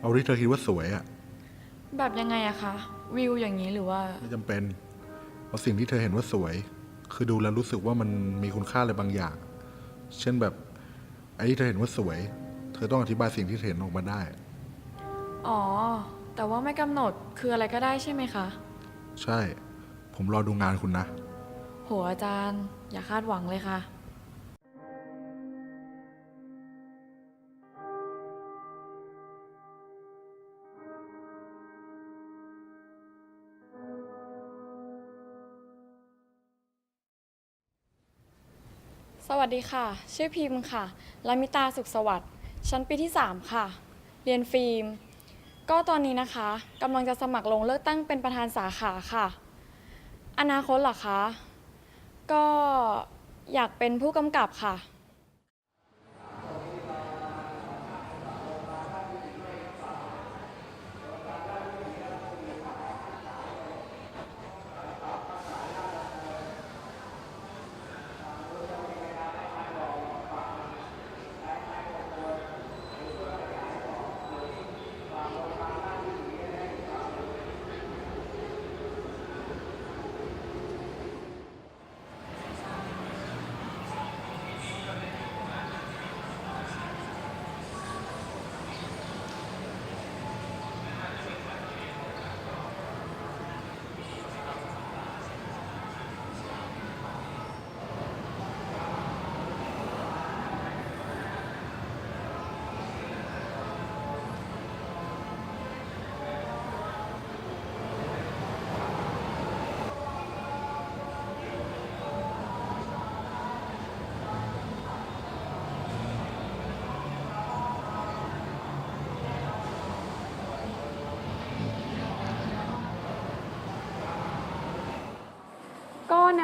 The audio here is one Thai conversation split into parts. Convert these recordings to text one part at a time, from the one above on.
เอาที่เธอคิดว่าสวยอะแบบยังไงอะคะ วิวอย่างนี้หรือว่า ไม่จำเป็นเอาสิ่งที่เธอเห็นว่าสวย คือดูแล้วรู้สึกว่ามันมีคุณค่าอะไรบางอย่าง เช่นแบบไอ้ที่เธอเห็นว่าสวย เธอต้องอธิบายสิ่งที่เธอเห็นออกมาได้ อ๋อ แต่ว่าไม่กำหนดคืออะไรก็ได้ใช่ไหมคะ ใช่ ผมรอดูงานคุณนะ โหอาจารย์ อย่าคาดหวังเลยค่ะ สวัสดีค่ะ ชื่อพิมพ์ค่ะลามิตาสุขสวัสดิ์ ชั้นปีที่ 3 ค่ะ เรียนฟิล์ม ก็ตอนนี้นะคะกำลังจะสมัครลงเลือกตั้งเป็นประธานสาขาค่ะ อนาคตเหรอคะ ก็อยากเป็นผู้กำกับค่ะ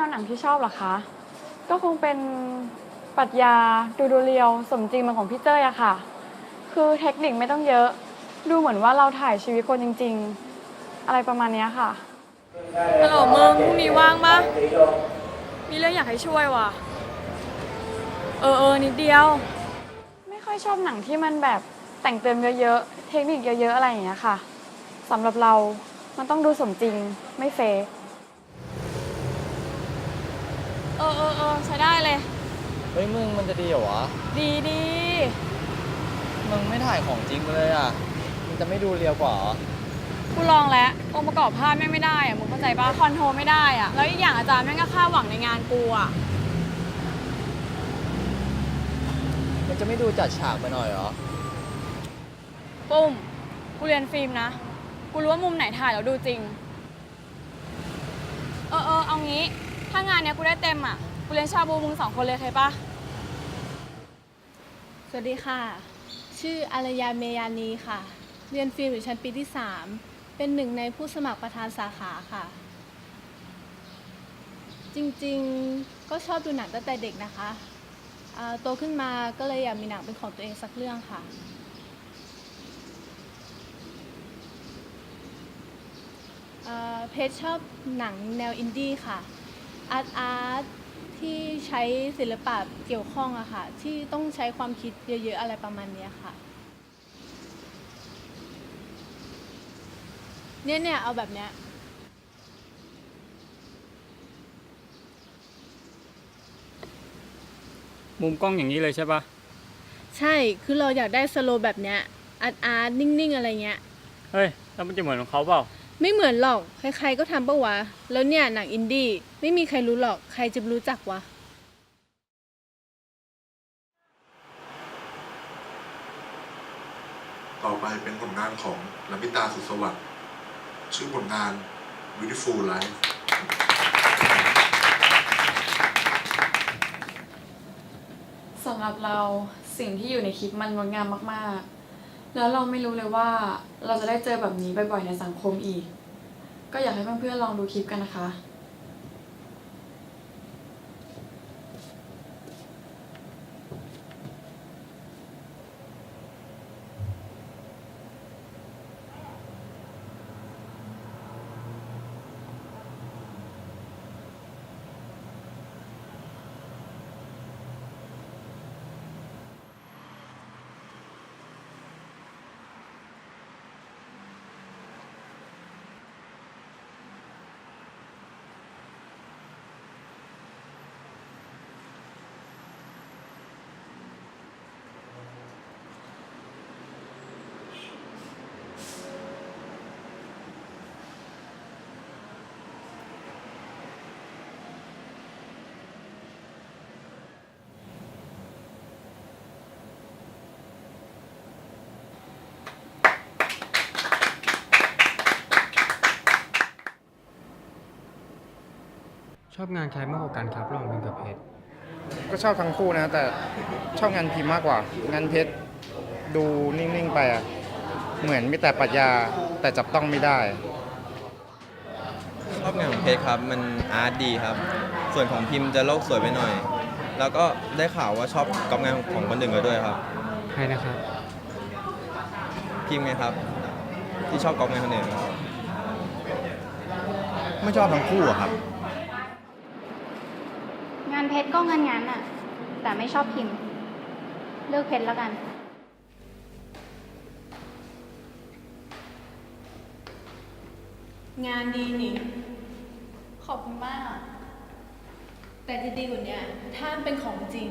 วหนังที่ชอบเหรอคะ ก็คงเป็นปรัชญาดูดูเรียวสมจริงเหมันของพี่เจ้ยอะค่ะ คือเทคนิคไม่ต้องเยอะ ดูเหมือนว่าเราถ่ายชีวิตคนจริง ๆ อะไรประมาณเนี้ยค่ะ ฮัลโหลมึงพรุ่งนี้ว่างปะมีเรื่องอยากให้ช่วยว่ะ เออเออนิดเดียว ไม่ค่อยชอบหนังที่มันแบบแต่งเติมเยอะๆ เทคนิคเยอะๆ อะไรอย่างเงี้ยค่ะสำหรับเรา มันต้องดูสมจริงไม่เฟก เออเออเออใช้ได้เลย เฮ้ยมึงมันจะดีเหรอวะ ดีดีมึงไม่ถ่ายของจริงมาเลยอะ มึงจะไม่ดูเรียวกว่าเหรอกูลองแล้วองค์ประกอบภาพแม่งไม่ได้อะมึงเข้าใจป่ะคอนโทรลไม่ได้อะแล้วอีกอย่างอาจารย์แม่งก็คาดหวังในงานกูอะมันจะไม่ดูจัดฉากไปหน่อยเหรอ ปุ้มกูเรียนฟิล์มนะกูรู้ว่ามุมไหนถ่ายแล้วดูจริง เออเออเอางี้ ถ้างานเนี้ยกูได้เต็มอะ กูเรียนชาบูมึงสองคนเลยเคยปะสวัสดีค่ะ ชื่ออารยาเมยานีค่ะ เรียนฟิล์มอยู่ชั้นปีที่ 3 เป็นหนึ่งในผู้สมัครประธานสาขาค่ะ จริงๆ ก็ชอบดูหนังตั้งแต่เด็กนะคะอ่าโตขึ้นมาก็เลยอยากมีหนังเป็นของตัวเองสักเรื่องค่ะอ่าเพจชอบหนังแนวอินดี้ค่ะ อาร์ตอาร์ตที่ใช้ศิลปะเกี่ยวข้องอะค่ะ ที่ต้องใช้ความคิดเยอะๆอะไรประมาณเนี้ยค่ะ เนี่ยเนี่ยเอาแบบเนี้ยมุมกล้องอย่างนี้เลยใช่ปะใช่คือเราอยากได้สโลว์แบบเนี้ยอาร์ตอาร์ตนิ่งๆอะไรเงี้ย เฮ้ย แล้วมันจะเหมือนของเขาเปล่า ไม่เหมือนหรอก ใครๆก็ทำปะวะ แล้วเนี่ยหนังอินดี้ไม่มีใครรู้หรอก ใครจะไปรู้จักวะ ต่อไปเป็นผลงานของลามิตาสุขสวัสดิ์ชื่อผลงาน Beautiful Life สำหรับเราสิ่งที่อยู่ในคลิปมันงดงามมากๆ แล้วเราไม่รู้เลยว่าเราจะได้เจอแบบนี้บ่อยๆในสังคมอีก ก็อยากให้เพื่อนๆลองดูคลิปกันนะคะ ชอบงานใครมากกว่ากันครับระหว่างพิมกับเพชรก็ชอบทั้งคู่นะ แต่ชอบงานพิมพ์มากกว่า งานเพชรดูนิ่ง ๆ ไปอะเหมือนมีแต่ปรัชญาแต่จับต้องไม่ได้ ชอบงานของเพชรครับ มันอาร์ตดีครับ ส่วนของพิมพ์จะโลกสวยไปหน่อย แล้วก็ได้ข่าวว่าชอบก๊อปงานของคนอื่นก็ด้วยครับ ใครนะครับ พิมพ์ไงครับ ที่ชอบก๊อปงานคนอื่นครับ ไม่ชอบทั้งคู่อะครับงาน เพชรก็งานงานอะแต่ไม่ชอบพิมพ์ เลือกเพชรแล้วกัน งานดีนี่ ขอบคุณมาก แต่จะดีกว่าเนี้ยถ้ามันเป็นของจริง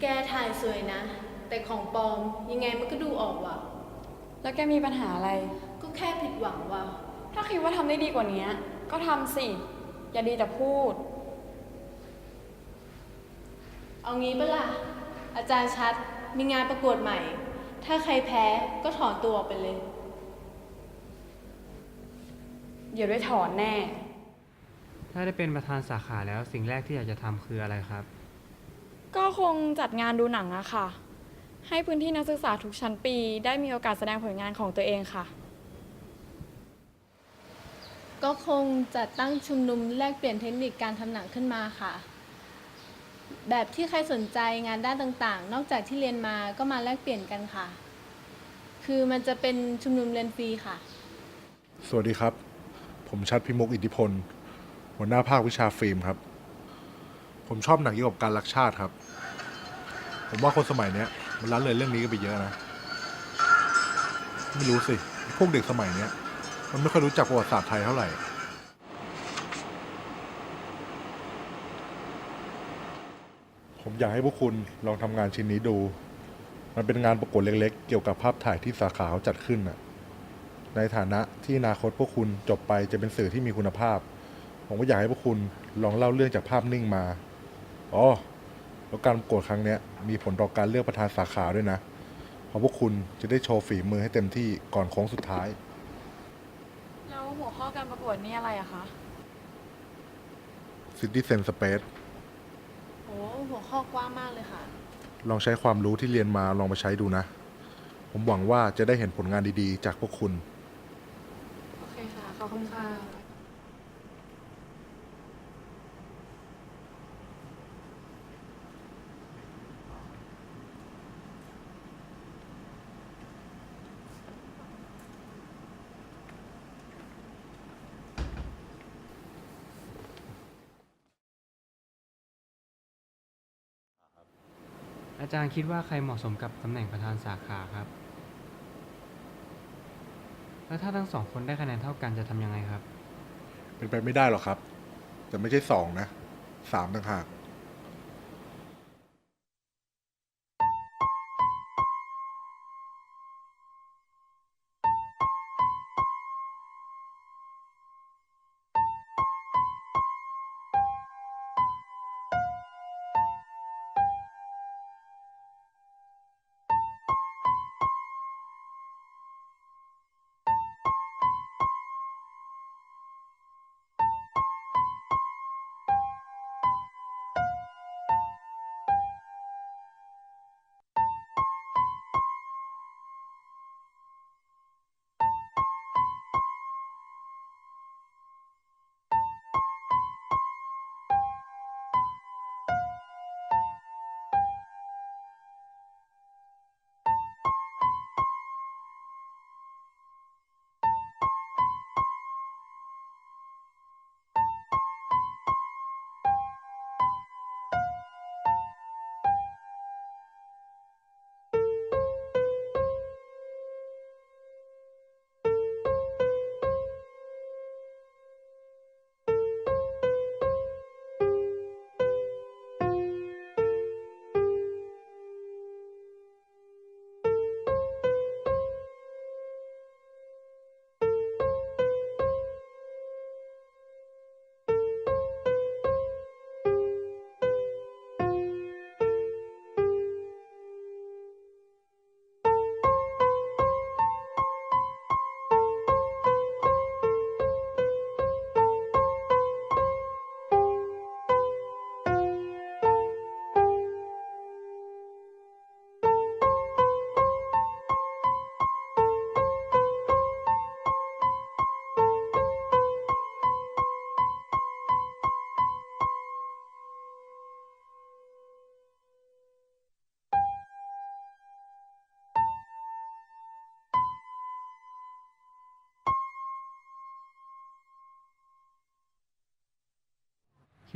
แกถ่ายสวยนะ แต่ของปลอมยังไงมันก็ดูออกว่ะ แล้วแกมีปัญหาอะไร ก็แค่ผิดหวังว่ะ ถ้าคิดว่าทำได้ดีกว่านี้ ก็ทำสิ อย่าดีแต่พูด เอางี้ปะล่ะ อาจารย์ชัดมีงานประกวดใหม่ ถ้าใครแพ้ก็ถอนตัวออกไปเลย เดี๋ยวได้ถอนแน่ ถ้าได้เป็นประธานสาขาแล้วสิ่งแรกที่อยากจะทำคืออะไรครับ ก็คงจัดงานดูหนังอะค่ะ ให้พื้นที่นักศึกษาทุกชั้นปี ได้มีโอกาสแสดงผลงานของตัวเองค่ะ ก็คงจัดตั้งชุมนุมแลกเปลี่ยนเทคนิคการทำหนังขึ้นมาค่ะ แบบที่ใครสนใจงานด้านต่างๆ นอกจากที่เรียนมาก็มาแลกเปลี่ยนกันค่ะ คือมันจะเป็นชุมนุมเรียนฟรีค่ะ สวัสดีครับ ผมชัดพิมกอิทธิพล หัวหน้าภาควิชาฟิล์มครับ ผมชอบหนังเกี่ยวกับการรักชาติครับ ผมว่าคนสมัยเนี้ยมันละเลยเรื่องนี้กันไปเยอะนะ ไม่รู้สิ พวกเด็กสมัยเนี้ยมันไม่ค่อยรู้จักประวัติศาสตร์ไทยเท่าไหร่ ผมอยากให้พวกคุณลองทำงานชิ้นนี้ดู มันเป็นงานประกวดเล็กๆ เกี่ยวกับภาพถ่ายที่สาขาเขาจัดขึ้นน่ะ ในฐานะที่อนาคตพวกคุณจบไปจะเป็นสื่อที่มีคุณภาพ ผมก็อยากให้พวกคุณลองเล่าเรื่องจากภาพนิ่งมา อ๋อ แล้วการประกวดครั้งเนี้ยมีผลต่อการเลือกประธานสาขาด้วยนะ เพราะพวกคุณจะได้โชว์ฝีมือให้เต็มที่ก่อนโค้งสุดท้าย แล้วหัวข้อการประกวดนี่อะไรอะคะ Citizen Space โอ้หัวข้อกว้างมากเลยค่ะ ลองใช้ความรู้ที่เรียนมาลองมาใช้ดูนะ ผมหวังว่าจะได้เห็นผลงานดีๆ จากพวกคุณ โอเคค่ะ ขอบคุณค่ะ อาจารย์คิดว่าใครเหมาะสมกับตำแหน่งประธานสาขาครับ แล้วถ้าทั้งสองคนได้คะแนนเท่ากันจะทำยังไงครับ เป็นไปไม่ได้หรอกครับ แต่ไม่ใช่สองนะสามต่างหาก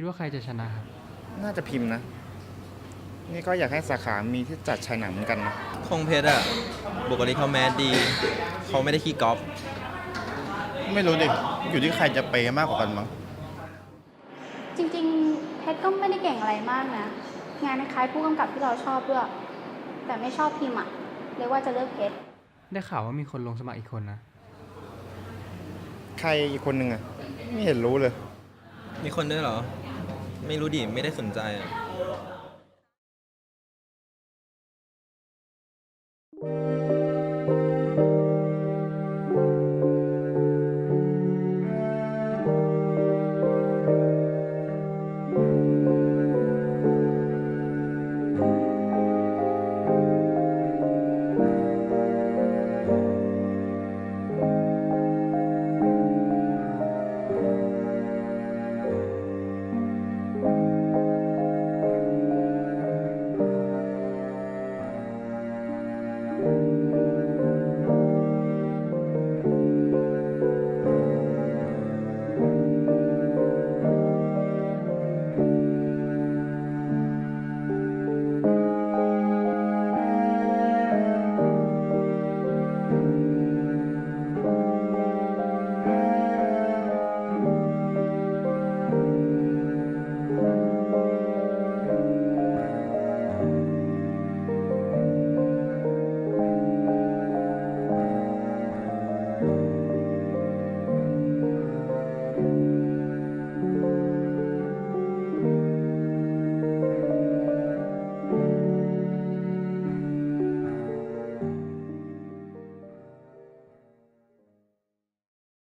คิดว่าใครจะชนะครับ น่าจะพิมพ์นะ นี่ก็อยากให้สาขามีที่จัดฉายหนังเหมือนกันนะคงเพชรอะบุคลิกเขาแมสดี เขาไม่ได้ขี้ก๊อปไม่รู้ดิ อยู่ที่ใครจะเปย์มากกว่ากันมั้ง จริงๆ เพชรก็ไม่ได้เก่งอะไรมากนะ งานคล้ายๆผู้กำกับที่เราชอบด้วย แต่ไม่ชอบพิมพ์อะเลยว่าจะเลือกเพชร ได้ข่าวว่ามีคนลงสมัครอีกคนนะ ใครอีกคนหนึ่งอะไม่เห็นรู้เลย มีคนด้วยเหรอ ไม่รู้ดิไม่ได้สนใจอะ